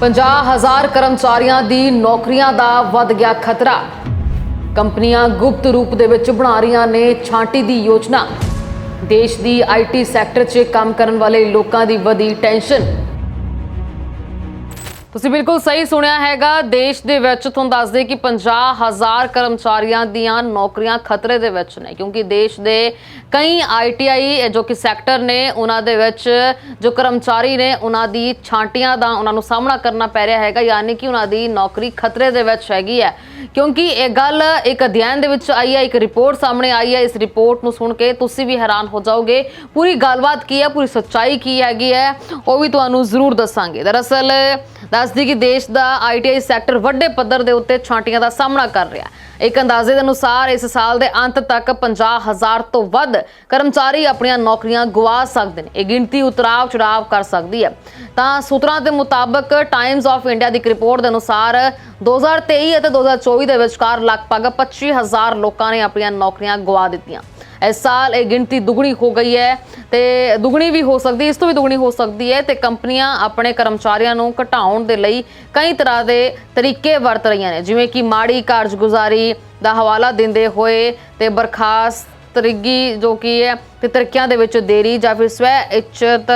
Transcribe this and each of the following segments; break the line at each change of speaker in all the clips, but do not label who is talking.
50000 ਕਰਮਚਾਰੀਆਂ ਦੀ ਨੌਕਰੀਆਂ ਦਾ ਵੱਧ ਗਿਆ ਖਤਰਾ। ਕੰਪਨੀਆਂ ਗੁਪਤ ਰੂਪ ਦੇ ਵਿੱਚ ਬਣਾ ਰਹੀਆਂ ਨੇ ਛਾਂਟੀ ਦੀ ਯੋਜਨਾ। ਦੇਸ਼ ਦੀ ਆਈਟੀ ਸੈਕਟਰ 'ਚ ਕੰਮ ਕਰਨ ਵਾਲੇ ਲੋਕਾਂ ਦੀ ਵਧੀ ਟੈਨਸ਼ਨ। ਤੁਸੀਂ ਬਿਲਕੁਲ ਸਹੀ ਸੁਣਿਆ ਹੈਗਾ। ਦੇਸ਼ ਦੇ ਵਿੱਚ ਤੁਹਾਨੂੰ ਦੱਸਦੇ ਕਿ 50000 ਕਰਮਚਾਰੀਆਂ ਦੀਆਂ ਨੌਕਰੀਆਂ ਖਤਰੇ ਦੇ ਵਿੱਚ ਨੇ, ਕਿਉਂਕਿ ਦੇਸ਼ ਦੇ ਕਈ ਆਈਟੀਆਈ ਜੋ ਕਿ ਸੈਕਟਰ ਨੇ, ਉਹਨਾਂ ਦੇ ਵਿੱਚ ਜੋ ਕਰਮਚਾਰੀ ਨੇ, ਉਹਨਾਂ ਦੀ ਛਾਂਟੀਆਂ ਦਾ ਉਹਨਾਂ ਨੂੰ ਸਾਹਮਣਾ ਕਰਨਾ ਪੈ ਰਿਹਾ ਹੈਗਾ, ਯਾਨੀ ਕਿ ਉਹਨਾਂ ਦੀ ਨੌਕਰੀ ਖਤਰੇ ਦੇ ਵਿੱਚ ਹੈਗੀ ਹੈ। ਕਿਉਂਕਿ ਇਹ ਗੱਲ ਇੱਕ ਅਧਿਐਨ ਦੇ ਵਿੱਚ ਆਈ ਹੈ, ਇੱਕ ਰਿਪੋਰਟ ਸਾਹਮਣੇ ਆਈ ਹੈ, ਇਸ ਰਿਪੋਰਟ ਨੂੰ ਸੁਣ ਕੇ ਤੁਸੀਂ ਵੀ ਹੈਰਾਨ ਹੋ ਜਾਓਗੇ, ਪੂਰੀ ਗੱਲਬਾਤ ਕੀ ਹੈ, ਪੂਰੀ ਸੱਚਾਈ ਕੀ ਹੈਗੀ ਹੈ, ਉਹ ਵੀ ਤੁਹਾਨੂੰ ਜ਼ਰੂਰ ਦੱਸਾਂਗੇ। ਦਰਅਸਲ ਦੱਸਦੀ ਕਿ ਦੇਸ਼ ਦਾ ਆਈਟੀਆਈ ਸੈਕਟਰ ਵੱਡੇ ਪੱਧਰ ਦੇ ਉੱਤੇ ਛਾਂਟੀਆਂ ਦਾ ਸਾਹਮਣਾ ਕਰ ਰਿਹਾ ਹੈ। ਇੱਕ ਅੰਦਾਜ਼ੇ ਦੇ ਅਨੁਸਾਰ ਇਸ ਸਾਲ ਦੇ ਅੰਤ ਤੱਕ 50000 ਤੋਂ ਵੱਧ ਕਰਮਚਾਰੀ ਆਪਣੀਆਂ ਨੌਕਰੀਆਂ ਗਵਾ ਸਕਦੇ ਨੇ। ਇਹ ਗਿਣਤੀ ਉਤਰਾਵ ਚੜਾਵ ਕਰ ਸਕਦੀ ਹੈ। ਤਾਂ ਸੂਤਰਾਂ ਦੇ ਮੁਤਾਬਕ ਟਾਈਮਜ਼ ਆਫ ਇੰਡੀਆ ਦੀ ਇੱਕ ਰਿਪੋਰਟ ਦੇ ਅਨੁਸਾਰ 2023 ਅਤੇ 2024 ਦੇ ਵਿਚਕਾਰ ਲਗਭਗ 25000 ਲੋਕਾਂ ਨੇ ਆਪਣੀਆਂ ਨੌਕਰੀਆਂ ਗਵਾ ਦਿੱਤੀਆਂ। ਇਸ ਸਾਲ ਇਹ ਗਿਣਤੀ ਦੁੱਗਣੀ ਹੋ ਗਈ ਹੈ ਤੇ ਦੁੱਗਣੀ ਵੀ ਹੋ ਸਕਦੀ, ਇਸ ਤੋਂ ਵੀ ਦੁੱਗਣੀ ਹੋ ਸਕਦੀ ਹੈ ਤੇ ਕੰਪਨੀਆਂ ਆਪਣੇ ਕਰਮਚਾਰੀਆਂ ਨੂੰ ਘਟਾਉਣ ਦੇ ਲਈ ਕਈ ਤਰ੍ਹਾਂ ਦੇ ਤਰੀਕੇ ਵਰਤ ਰਹੀਆਂ ਨੇ, ਜਿਵੇਂ ਕਿ ਮਾੜੀ ਕਾਰਜਗੁਜ਼ਾਰੀ ਦਾ ਹਵਾਲਾ ਦਿੰਦੇ ਹੋਏ ਤੇ ਬਰਖਾਸਤਗੀ ਜੋ ਕੀ ਹੈ ਤੇ ਤਰੱਕੀਆਂ ਦੇ ਵਿੱਚ ਦੇਰੀ ਜਾਂ ਫਿਰ ਸਵੈ ਇੱਛਤ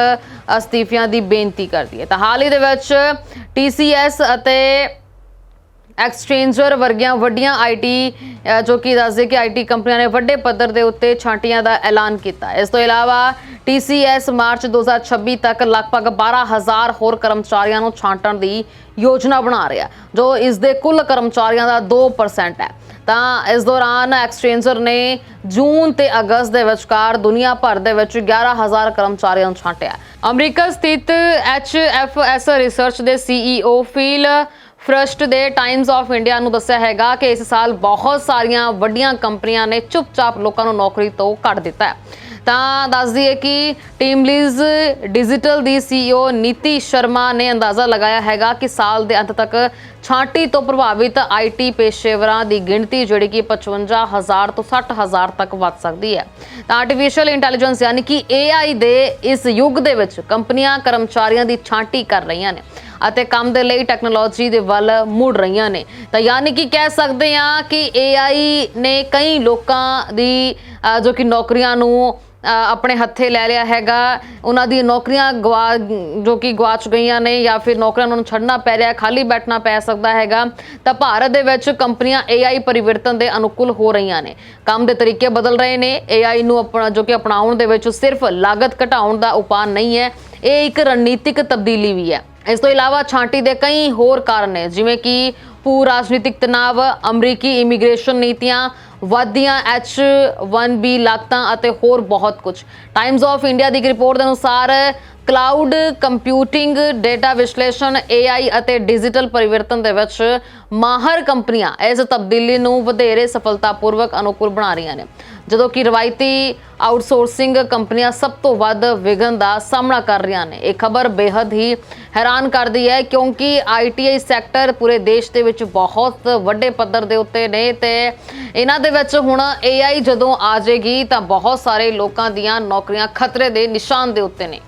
ਅਸਤੀਫਿਆਂ ਦੀ ਬੇਨਤੀ ਕਰਦੀ ਹੈ। ਤਾਂ ਹਾਲ ਹੀ ਦੇ ਵਿੱਚ TCS ਅਤੇ ਐਕਸਚੇਂਜਰ ਵਰਗੀਆਂ ਵੱਡੀਆਂ ਆਈਟੀ ਜੋ ਕਿ ਦੱਸਦੇ ਕਿ ਆਈਟੀ ਕੰਪਨੀਆਂ ਨੇ ਵੱਡੇ ਪੱਧਰ ਦੇ ਉੱਤੇ ਛਾਂਟੀਆਂ ਦਾ ਐਲਾਨ ਕੀਤਾ। ਇਸ ਤੋਂ ਇਲਾਵਾ TCS ਮਾਰਚ 2026 ਤੱਕ ਲਗਭਗ 12000 ਹੋਰ ਕਰਮਚਾਰੀਆਂ ਨੂੰ ਛਾਂਟਣ ਦੀ ਯੋਜਨਾ ਬਣਾ ਰਿਹਾ, ਜੋ ਇਸ ਦੇ ਕੁੱਲ ਕਰਮਚਾਰੀਆਂ ਦਾ 2% ਹੈ। ਤਾਂ ਇਸ ਦੌਰਾਨ ਐਕਸਚੇਂਜਰ ਨੇ ਜੂਨ ਤੇ ਅਗਸਤ ਦੇ ਵਿਚਕਾਰ ਦੁਨੀਆ ਭਰ ਦੇ ਵਿੱਚ 11000 ਕਰਮਚਾਰੀਆਂ ਨੂੰ ਛਾਂਟਿਆ। ਅਮਰੀਕਾ ਸਥਿਤ HFS ਰਿਸਰਚ ਦੇ CEO ਫੀਲ ਫਰਸਟ ਦੇ ਟਾਈਮਸ ਆਫ ਇੰਡੀਆ ਨੂੰ ਦੱਸਿਆ ਹੈਗਾ ਕਿ ਇਸ ਸਾਲ ਬਹੁਤ ਸਾਰੀਆਂ ਵੱਡੀਆਂ ਕੰਪਨੀਆਂ ਨੇ ਚੁੱਪਚਾਪ ਲੋਕਾਂ ਨੂੰ ਨੌਕਰੀ ਤੋਂ ਕੱਢ ਦਿੱਤਾ ਹੈ। ਤਾਂ ਦੱਸਦੀ ਹੈ ਕਿ ਟੀਮ ਲੀਜ਼ ਡਿਜੀਟਲ ਦੀ CEO ਨੀਤੀ ਸ਼ਰਮਾ ਨੇ ਅੰਦਾਜ਼ਾ ਲਗਾਇਆ ਹੈਗਾ ਕਿ ਸਾਲ ਦੇ ਅੰਤ ਤੱਕ ਛਾਂਟੀ ਤੋਂ ਪ੍ਰਭਾਵਿਤ ਆਈਟੀ ਪੇਸ਼ੇਵਰਾਂ ਦੀ ਗਿਣਤੀ ਜਿਹੜੀ ਕਿ 55000 ਤੋਂ 60000 ਤੱਕ ਵੱਧ ਸਕਦੀ ਹੈ। ਤਾਂ ਆਰਟੀਫੀਸ਼ੀਅਲ ਇੰਟੈਲੀਜੈਂਸ ਯਾਨੀ ਕਿ AI ਦੇ ਇਸ ਯੁੱਗ ਦੇ ਵਿੱਚ ਕੰਪਨੀਆਂ, ਕਰਮਚਾਰੀਆਂ ਦੀ ਛਾਂਟੀ ਕਰ ਰਹੀਆਂ ਨੇ। ਅਤੇ ਕੰਮ ਦੇ ਲਈ ਟੈਕਨੋਲੋਜੀ ਦੇ ਵੱਲ ਮੁੜ ਰਹੀਆਂ ਨੇ। ਤਾਂ ਯਾਨੀ ਕਿ ਕਹਿ ਸਕਦੇ ਹਾਂ ਕਿ AI ਨੇ ਕਈ ਲੋਕਾਂ ਦੀ ਜੋ ਕਿ ਨੌਕਰੀਆਂ ਨੂੰ ਆਪਣੇ ਹੱਥੇ ਲੈ ਲਿਆ ਹੈਗਾ। ਉਹਨਾਂ ਦੀ ਨੌਕਰੀਆਂ ਗਵਾ, ਜੋ ਕਿ ਗਵਾਚ ਗਈਆਂ ਨੇ ਜਾਂ ਫਿਰ ਨੌਕਰੀਆਂ ਉਹਨਾਂ ਨੂੰ ਛੱਡਣਾ ਪੈ ਰਿਹਾ, ਖਾਲੀ ਬੈਠਣਾ ਪੈ ਸਕਦਾ ਹੈਗਾ। ਤਾਂ ਭਾਰਤ ਦੇ ਵਿੱਚ ਕੰਪਨੀਆਂ AI ਪਰਿਵਰਤਨ ਦੇ ਅਨੁਕੂਲ ਹੋ ਰਹੀਆਂ ਨੇ। ਕੰਮ ਦੇ ਤਰੀਕੇ ਬਦਲ ਰਹੇ ਨੇ। AI ਨੂੰ ਆਪਣਾ, ਜੋ ਕਿ ਅਪਣਾਉਣ ਦੇ ਵਿੱਚ ਸਿਰਫ ਲਾਗਤ ਘਟਾਉਣ ਦਾ ਉਪਾਅ ਨਹੀਂ ਹੈ। ਇਹ ਇੱਕ ਰਣਨੀਤਿਕ ਤਬਦੀਲੀ ਵੀ ਹੈ। ਇਸ ਤੋਂ ਇਲਾਵਾ ਛਾਂਟੀ ਦੇ ਕਈ ਹੋਰ ਕਾਰਨ ਨੇ, ਜਿਵੇਂ ਕਿ ਭੂ ਰਾਜਨੀਤਿਕ ਤਣਾਅ ਅਮਰੀਕੀ ਇਮੀਗ੍ਰੇਸ਼ਨ ਨੀਤੀਆਂ, ਵਾਧੀਆਂ H1B ਲਾਗਤਾਂ ਅਤੇ ਹੋਰ ਬਹੁਤ ਕੁਝ। ਟਾਈਮਜ਼ ਆਫ ਇੰਡੀਆ ਦੀ ਇੱਕ ਰਿਪੋਰਟ ਦੇ ਅਨੁਸਾਰ ਕਲਾਊਡ ਕੰਪਿਊਟਿੰਗ ਡਾਟਾ ਵਿਸ਼ਲੇਸ਼ਣ AI ਅਤੇ ਡਿਜੀਟਲ ਪਰਿਵਰਤਨ ਦੇ ਵਿੱਚ ਮਾਹਰ ਕੰਪਨੀਆਂ ਇਸ ਤਬਦੀਲੀ ਨੂੰ ਵਧੇਰੇ ਸਫਲਤਾਪੂਰਵਕ ਅਨੁਕੂਲ ਬਣਾ ਰਹੀਆਂ ਨੇ। ਜਦੋਂ ਕਿ ਰਵਾਇਤੀ ਆਊਟਸੋਰਸਿੰਗ ਕੰਪਨੀਆਂ ਸਭ ਤੋਂ ਵੱਧ ਵਿਘਨ ਦਾ ਸਾਹਮਣਾ ਕਰ ਰਹੀਆਂ ਨੇ। ਇਹ ਖਬਰ ਬੇहद ਹੀ ਹੈਰਾਨ ਕਰਦੀ ਹੈ ਕਿਉਂਕਿ ਆਈਟੀਆਈ ਸੈਕਟਰ ਪੂਰੇ ਦੇਸ਼ ਦੇ ਵਿੱਚ ਬਹੁਤ ਵੱਡੇ ਪੱਧਰ ਦੇ ਉੱਤੇ ਨੇ ਤੇ ਇਹਨਾਂ ਦੇ ਵਿੱਚ ਹੁਣ AI ਜਦੋਂ ਆ ਜਾਏਗੀ ਤਾਂ ਬਹੁਤ ਸਾਰੇ ਲੋਕਾਂ ਦੀਆਂ ਨੌਕਰੀਆਂ ਖਤਰੇ ਦੇ ਨਿਸ਼ਾਨ ਦੇ ਉੱਤੇ ਨੇ।